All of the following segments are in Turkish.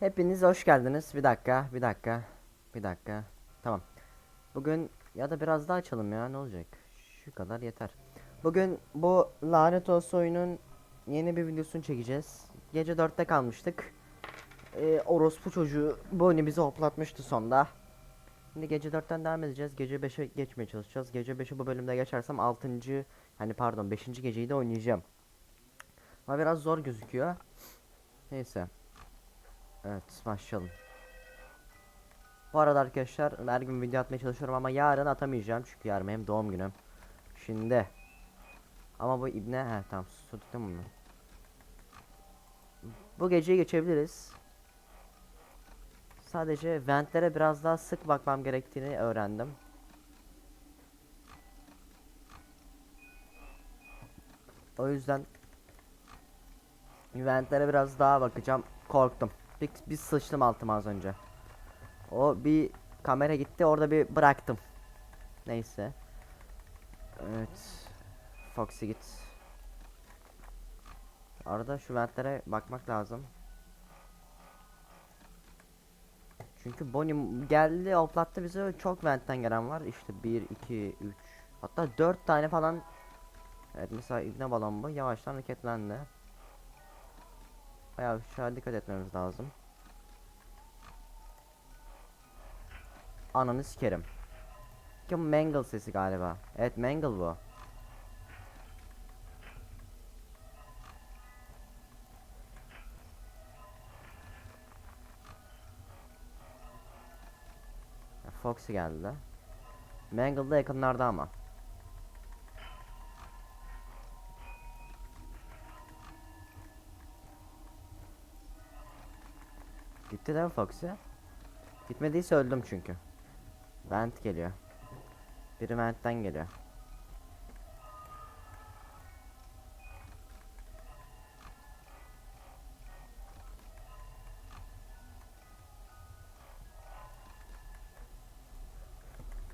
Hepiniz hoş geldiniz. Bir dakika, bir dakika, bir dakika. Tamam. Bugün ya da biraz daha açalım ya ne olacak? Şu kadar yeter. Bugün bu lanet olsun oyunun yeni bir videosunu çekeceğiz. Gece 4'te kalmıştık. Ee, orospu çocuğu Bonnie bizi hoplatmıştı sonda. Şimdi gece 4'ten devam edeceğiz. Gece 5'e geçmeye çalışacağız. Gece 5'i bu bölümde geçersem 6. hani pardon 5. geceyi de oynayacağım. Ama biraz zor gözüküyor. Neyse. Evet başlayalım. Bu arada arkadaşlar her gün video atmaya çalışıyorum ama yarın atamayacağım çünkü yarın benim doğum günüm. Şimdi. Ama bu ibne he tamam tuttum bunu. Bu geceyi geçebiliriz. Sadece ventlere biraz daha sık bakmam gerektiğini öğrendim. O yüzden ventlere biraz daha bakacağım. Korktum. Bir, bir sıçtım altıma az önce. O bir kamera gitti orada bir bıraktım. Neyse. Evet. Foxy git. Arada şu ventlere bakmak lazım. Çünkü Bonnie geldi hoplattı bize çok ventten gelen var. İşte 1, 2, 3 hatta 4 tane falan. Evet mesela İbne balon bu yavaştan hareketlendi. Bayağı şu an dikkat etmemiz lazım. Ananı sikerim. Ki Mangle sesi galiba. Evet Mangle bu. Foxy geldi. Mangle da yakınlarda ama. Gitti değil mi Foxy? Gitmediyse öldüm çünkü. Vent geliyor. Biri ventten geliyor.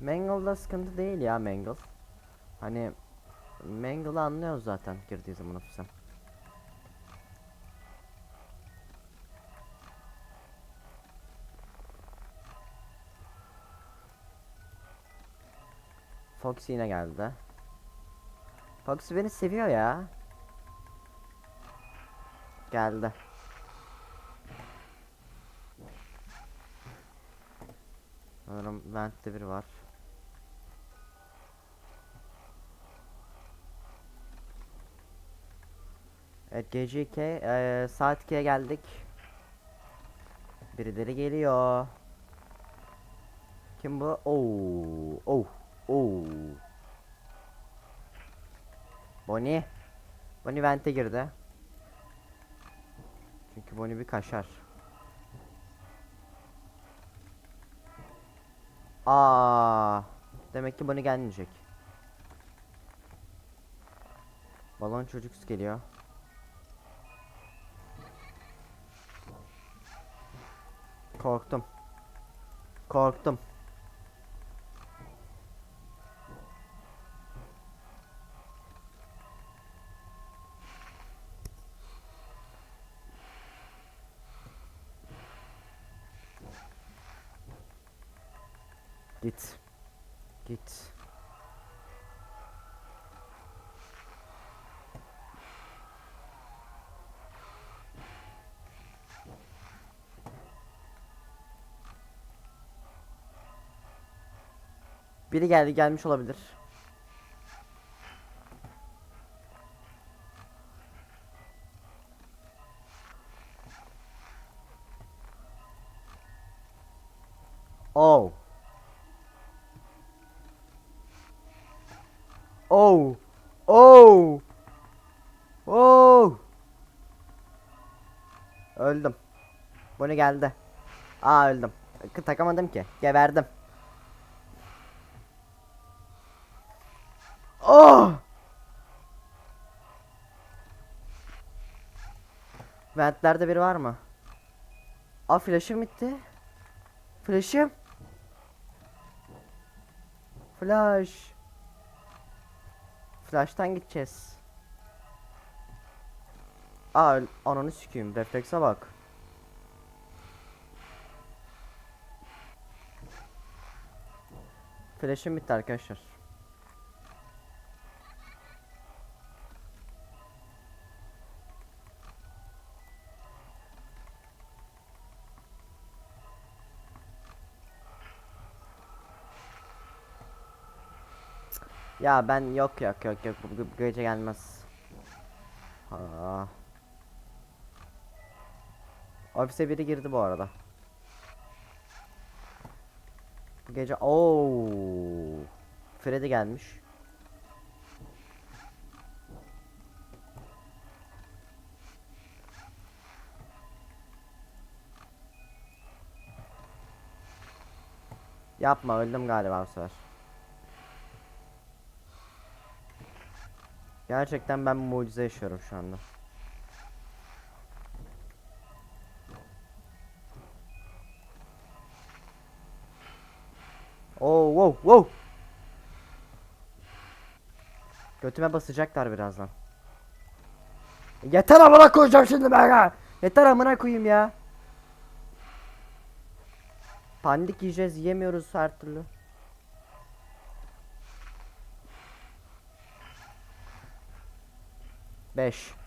Mangle'da sıkıntı değil ya Mangle. Hani Mangle'ı anlıyoruz zaten girdiği zaman ofise. Foxy yine geldi. Foxy beni seviyor ya. Geldi. Sanırım vent'te biri var. Evet gece 2 eee, saat 2'ye geldik. Birileri geliyor. Kim bu? Oo, oh, oh. Bonnie. Bonnie vente girdi. Çünkü Bonnie bir kaşar. Aa, demek ki Bonnie gelmeyecek. Balon çocuk geliyor. Korktum. Korktum. Biri geldi gelmiş olabilir. Oh. Oh. Oh. Oh. Öldüm. Bu ne geldi? Aa öldüm. Takamadım ki. Geberdim. Oh! Ventlerde biri var mı? A flash'ım bitti. Flash'ım. Flash. Flash'tan gideceğiz. Aa ananı sikeyim. Reflekse bak. Flash'ım bitti arkadaşlar. Ya ben yok yok yok yok bu, gece gelmez. Ha. Ofise biri girdi bu arada. Bu gece ooo Freddy gelmiş. Yapma öldüm galiba bu sefer. Gerçekten ben mucize yaşıyorum şu anda. Oo wow wow. Götüme basacaklar birazdan. Yeter amına koyacağım şimdi ben ha. Yeter amına koyayım ya. Pandik yiyeceğiz yiyemiyoruz her türlü. Feche.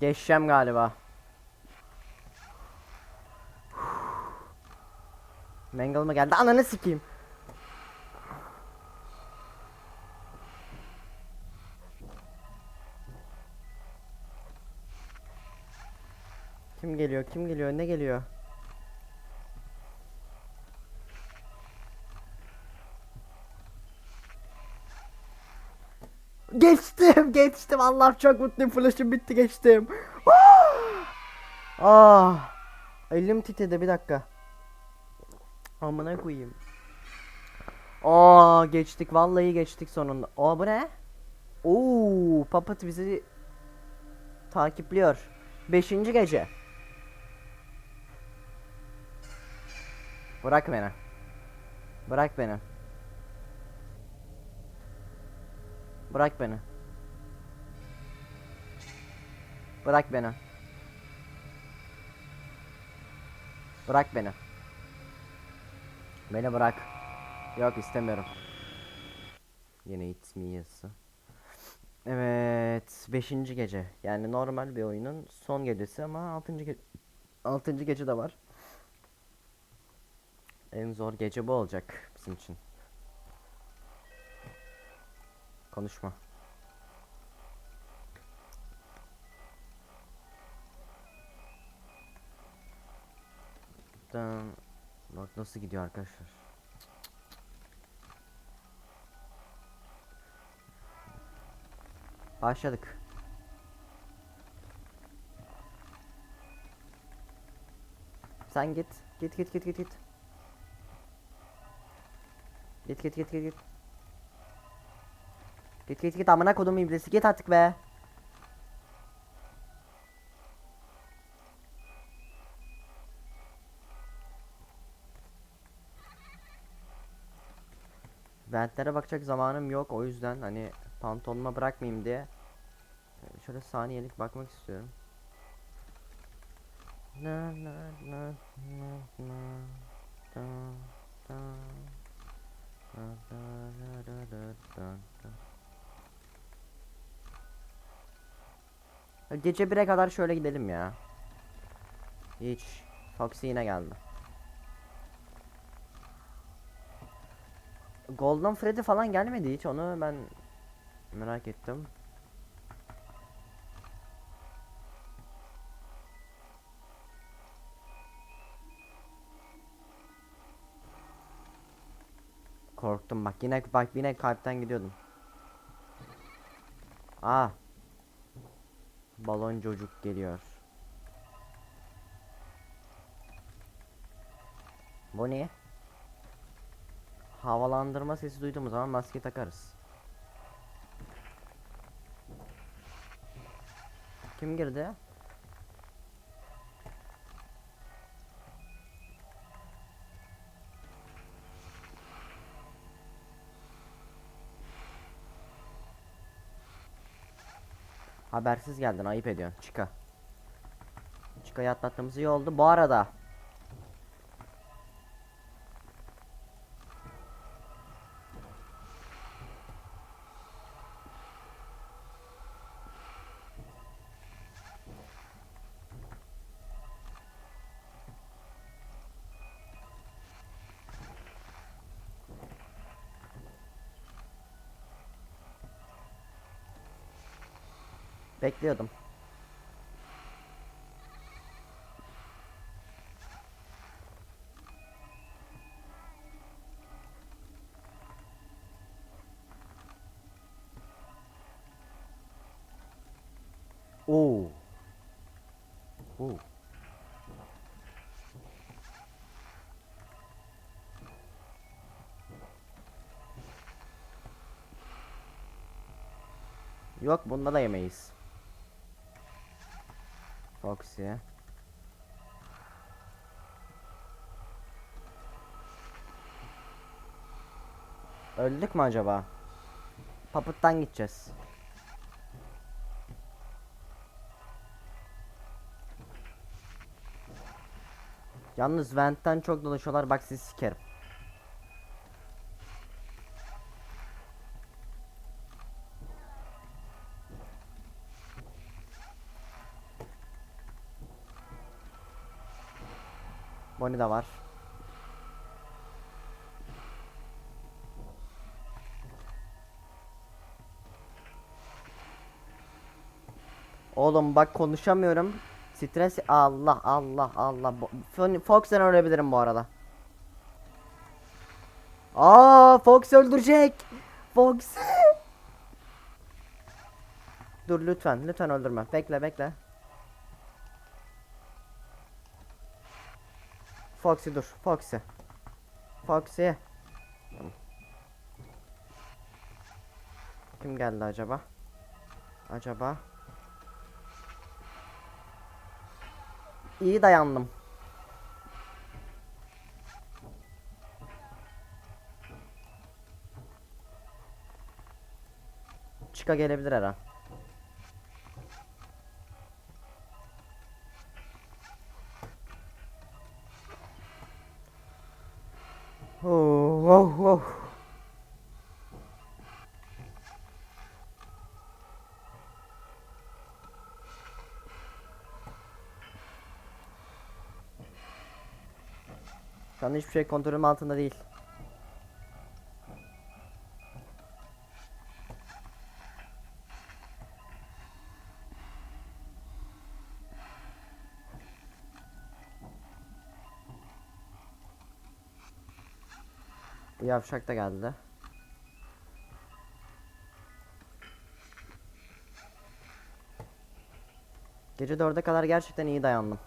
Geçeceğim galiba. Mangle mı geldi? Ananı sikeyim. Kim geliyor? Kim geliyor? Ne geliyor? Geçtim, geçtim. Allah çok mutluyum. Flash'ım bitti, geçtim. ah! Elim titredi bir dakika. Amına koyayım. Aa geçtik vallahi geçtik sonunda. Aa bu ne? Oo Puppet bizi takipliyor. Beşinci gece. Bırak beni. Bırak beni. Bırak beni. Bırak beni. Bırak beni. Beni bırak. Yok istemiyorum. Yine it's me yazısı. Evet, 5. gece. Yani normal bir oyunun son gecesi ama 6. ge 6. gece de var. En zor gece bu olacak bizim için. Konuşma. Dın. Bak nasıl gidiyor arkadaşlar. Başladık. Sen git. Git git git git git. Git git git git git. Git git git amına kodum iblisi git artık be. Ventlere bakacak zamanım yok o yüzden hani pantolonuma bırakmayayım diye e, şöyle saniyelik bakmak istiyorum. Na na na na na da da da da da da da da da. Ya Gece 1'e kadar şöyle gidelim ya. Hiç. Foxy yine geldi. Golden Freddy falan gelmedi hiç onu ben merak ettim. Korktum bak yine bak yine kalpten gidiyordum. Aa. Balon çocuk geliyor. Bu ne? Havalandırma sesi duyduğumuz zaman maske takarız. Kim girdi? Habersiz geldin ayıp ediyorsun. Çıka. Çıkayı atlattığımız iyi oldu. Bu arada bekliyordum. Oo. Oo. Yok bunda da yemeyiz. Foxy. Öldük mü acaba? Papıttan gideceğiz. Yalnız ventten çok dolaşıyorlar bak sizi sikerim. Bonnie de var. Oğlum bak konuşamıyorum. Stres Allah Allah Allah. Fox'ten ölebilirim bu arada. Aa Fox öldürecek. Fox. Dur lütfen lütfen öldürme. Bekle bekle. Foxy dur. Foxy. Foxy. Kim geldi acaba? Acaba? İyi dayandım. Çıka gelebilir her. Şu anda hiçbir şey kontrolüm altında değil. Bu yavşak da geldi. Gece 4'e kadar gerçekten iyi dayandım.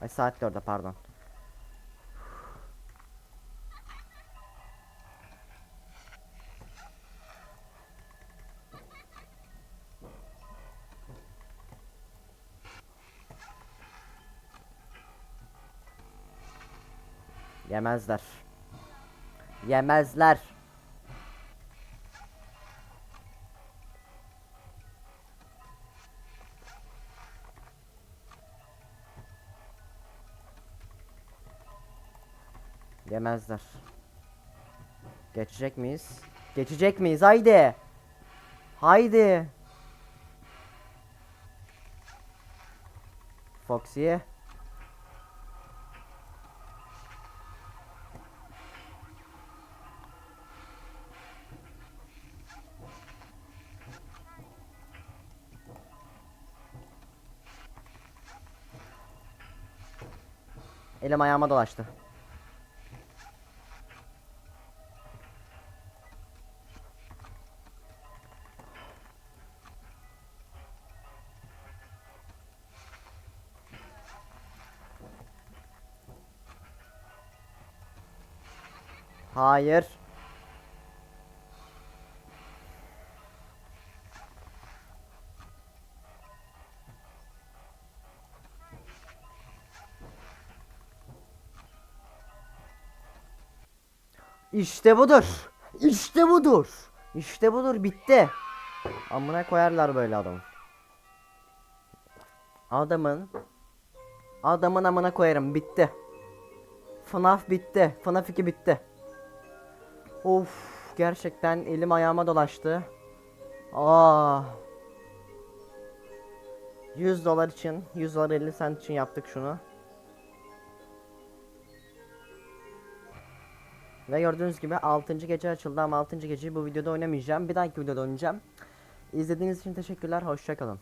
Ay saat 4'e pardon. Yemezler. Yemezler. Yemezler. Geçecek miyiz? Geçecek miyiz? Haydi. Haydi. Foxy'ye. Elim ayağıma dolaştı. Hayır. İşte budur. İşte budur. İşte budur bitti. Amına koyarlar böyle adamı. Adamın Adamın amına koyarım bitti. FNAF bitti. FNAF 2 bitti. Of gerçekten elim ayağıma dolaştı. Aa. 100 dolar için, 100 dolar 50 cent için yaptık şunu. Ve gördüğünüz gibi 6. gece açıldı ama 6. geceyi bu videoda oynamayacağım. Bir dahaki videoda oynayacağım. İzlediğiniz için teşekkürler. Hoşçakalın.